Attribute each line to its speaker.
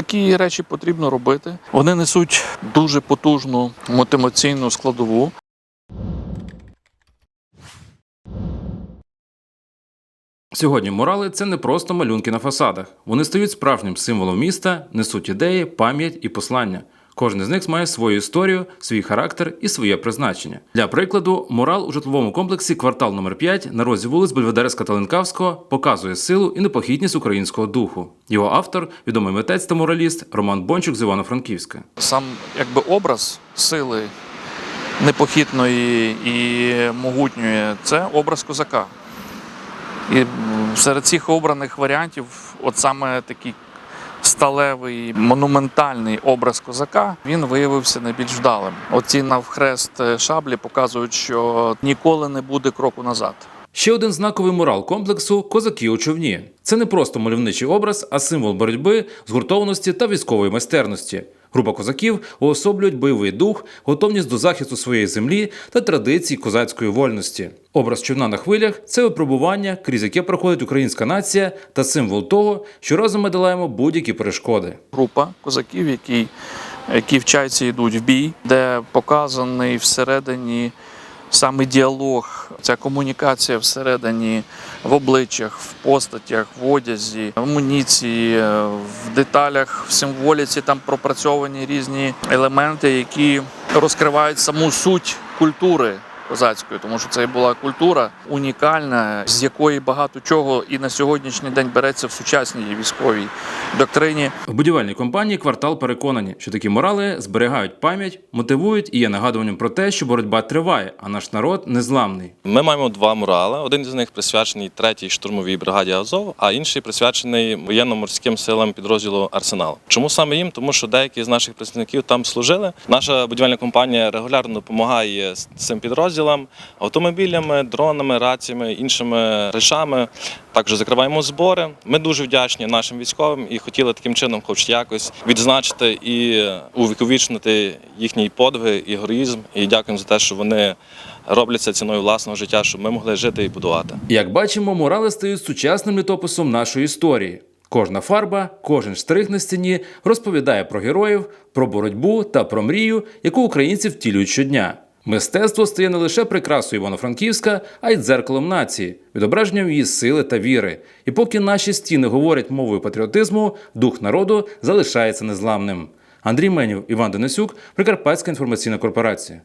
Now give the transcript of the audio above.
Speaker 1: Такі речі потрібно робити. Вони несуть дуже потужну мотиваційну складову.
Speaker 2: Сьогодні мурали це не просто малюнки на фасадах. Вони стають справжнім символом міста, несуть ідеї, пам'ять і послання. Кожен з них має свою історію, свій характер і своє призначення. Для прикладу, мурал у житловому комплексі квартал номер 5 на розі вулиць Бельведерська та Ленкавського показує силу і непохитність українського духу. Його автор, відомий митець та мураліст Роман Бончук з Івано-Франківська.
Speaker 1: Сам якби образ сили непохитної і могутньої це образ козака. І серед цих обраних варіантів, от саме такий сталевий монументальний образ козака, він виявився найбільш вдалим. Оці навхрест е, шаблі показують, що ніколи не буде кроку назад.
Speaker 2: Ще один знаковий мурал комплексу козаки у човні. Це не просто мальовничий образ, а символ боротьби, згуртованості та військової майстерності. Група козаків уособлюють бойовий дух, готовність до захисту своєї землі та традицій козацької вольності. Образ човна на хвилях це випробування, крізь яке проходить українська нація та символ того, що разом ми долаємо будь-які перешкоди.
Speaker 1: група козаків, які, які вчаться йдуть в бій, де показаний всередині саме діалог, ця комунікація всередині в обличчях, в постатях, в одязі, в амуніції, е, в деталях, в символіці там пропрацьовані різні елементи, які розкривають саму суть культури. Козацької, тому що це була культура унікальна, з якої багато чого і на сьогоднішній день береться в сучасній військовій доктрині.
Speaker 2: В будівельній компанії квартал переконані, що такі морали зберігають пам'ять, мотивують і є нагадуванням про те, що боротьба триває, а наш народ незламний.
Speaker 3: Ми маємо два мурали. Один з них присвячений третій штурмовій бригаді Азов, а інший присвячений воєнно-морським силам підрозділу Арсенал. Чому саме їм? Тому що деякі з наших представників там служили. Наша будівельна компанія регулярно допомагає з цим підрозділам автомобілями, дронами, раціями, іншими речами. Також закриваємо збори. Ми дуже вдячні нашим військовим і хотіли таким чином, хоч якось, відзначити і увіковічнити їхній подвиг і героїзм. І дякуємо за те, що вони роблять це ціною власного життя, щоб ми могли жити і будувати.
Speaker 2: Як бачимо, мурали стають сучасним літописом нашої історії. Кожна фарба, кожен штрих на стіні розповідає про героїв, про боротьбу та про мрію, яку українці втілюють щодня. Мистецтво стає не лише прикрасою Івано-Франківська, а й дзеркалом нації, відображенням її сили та віри. І поки наші стіни говорять мовою патріотизму, дух народу залишається незламним. Андрій Менів, Іван Денисюк, Прикарпатська інформаційна корпорація.